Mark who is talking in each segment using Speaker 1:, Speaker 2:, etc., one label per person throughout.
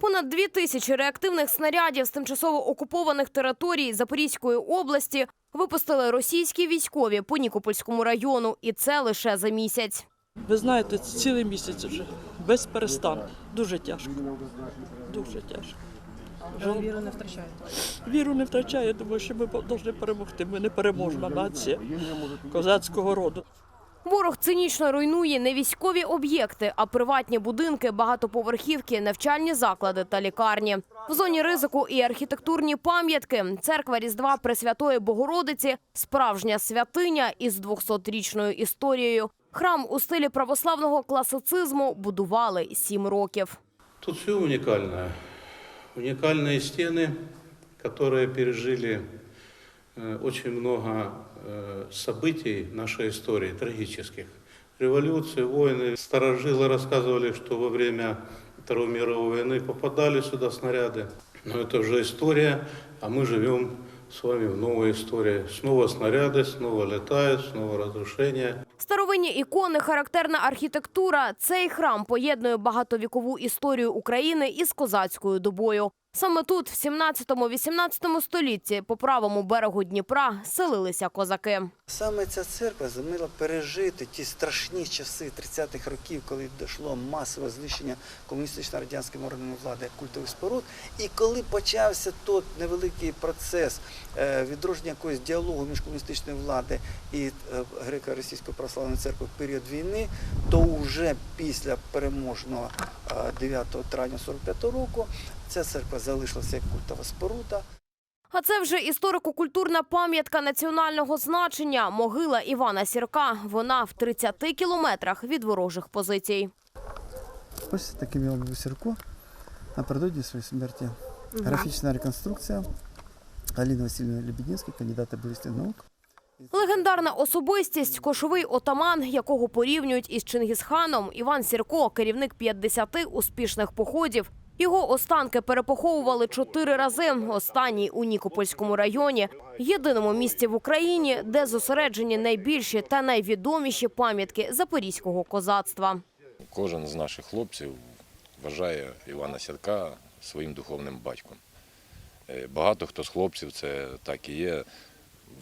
Speaker 1: Понад дві тисячі реактивних снарядів з тимчасово окупованих територій Запорізької області випустили російські військові по Нікопольському району, і це лише за місяць.
Speaker 2: Ви знаєте, це цілий місяць вже без перестанку. Дуже тяжко. Дуже тяжко. Жал-
Speaker 3: Віру не втрачаєте.
Speaker 2: Віру не втрачає, тому що ми повинні перемогти. Ми непереможна нація козацького роду.
Speaker 1: Ворог цинічно руйнує не військові об'єкти, а приватні будинки, багатоповерхівки, навчальні заклади та лікарні. В зоні ризику і архітектурні пам'ятки. Церква Різдва Пресвятої Богородиці – справжня святиня із 200-річною історією. Храм у стилі православного класицизму будували сім років.
Speaker 4: Тут все уникальное. Уникальные стены, которые пережили э, очень много э, событий нашей истории, трагических. Революции, войны. Старожилы рассказывали, что во время Второй мировой войны попадали сюда снаряды. Но это уже история, а мы живем с вами в новой истории. Снова снаряды, снова летают, снова разрушения.
Speaker 1: Старовинні ікони, характерна архітектура. Цей храм поєднує багатовікову історію України із козацькою добою. Саме тут, в 17-18 столітті, по правому берегу Дніпра, селилися козаки.
Speaker 5: Саме ця церква зуміла пережити ті страшні часи 30-х років, коли дійшло масове знищення комуністично-радянськими органами влади культових споруд. І коли почався той невеликий процес е, відродження якогось діалогу між комуністичною владою і е, греко-російською православною церквою в період війни, то вже після переможного 9 травня 45 року ця церква залишилася як культова споруда.
Speaker 1: А це вже історико-культурна пам'ятка національного значення – могила Івана Сірка. Вона в 30 кілометрах від ворожих позицій.
Speaker 6: Ось таким я був Сірко напередодні своєї смерті. Графічна реконструкція Аліни Васильівни Лебединської, кандидата біологічних наук.
Speaker 1: Легендарна особистість, кошовий отаман, якого порівнюють із Чингісханом, Іван Сірко, керівник 50 успішних походів. Його останки перепоховували чотири рази. Останній у Нікопольському районі, єдиному місці в Україні, де зосереджені найбільші та найвідоміші пам'ятки запорізького козацтва.
Speaker 7: Кожен з наших хлопців вважає Івана Сірка своїм духовним батьком. Е, Багато хто з хлопців це так і є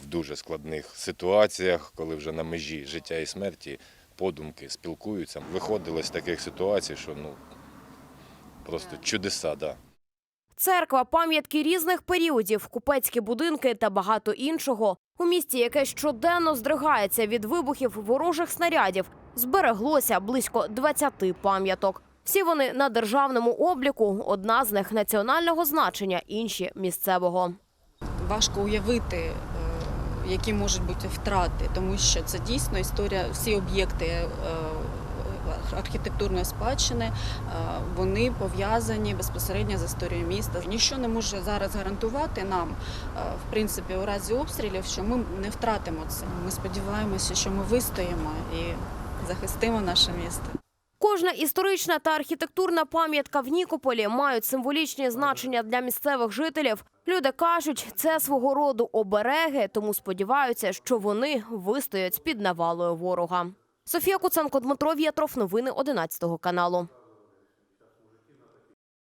Speaker 7: в дуже складних ситуаціях, коли вже на межі життя і смерті подумки спілкуються. Виходили з таких ситуацій, що ну просто чудеса, да.
Speaker 1: Церква, пам'ятки різних періодів, купецькі будинки та багато іншого. У місті, яке щоденно здригається від вибухів ворожих снарядів, збереглося близько 20 пам'яток. Всі вони на державному обліку. Одна з них національного значення, інші місцевого.
Speaker 3: Важко уявити, які можуть бути втрати, тому що це дійсно історія, всі об'єкти е, архітектурної спадщини, е, вони пов'язані безпосередньо з історією міста. Ніщо не може зараз гарантувати нам, е, в принципі, у разі обстрілів, що ми не втратимо це. Ми сподіваємося, що ми вистоїмо і захистимо наше місто.
Speaker 1: Кожна історична та архітектурна пам'ятка в Нікополі мають символічні значення для місцевих жителів. Люди кажуть, це свого роду обереги, тому сподіваються, що вони вистоять під навалою ворога. Софія Куценко, Дмитро В'ятров. Новини 11 каналу.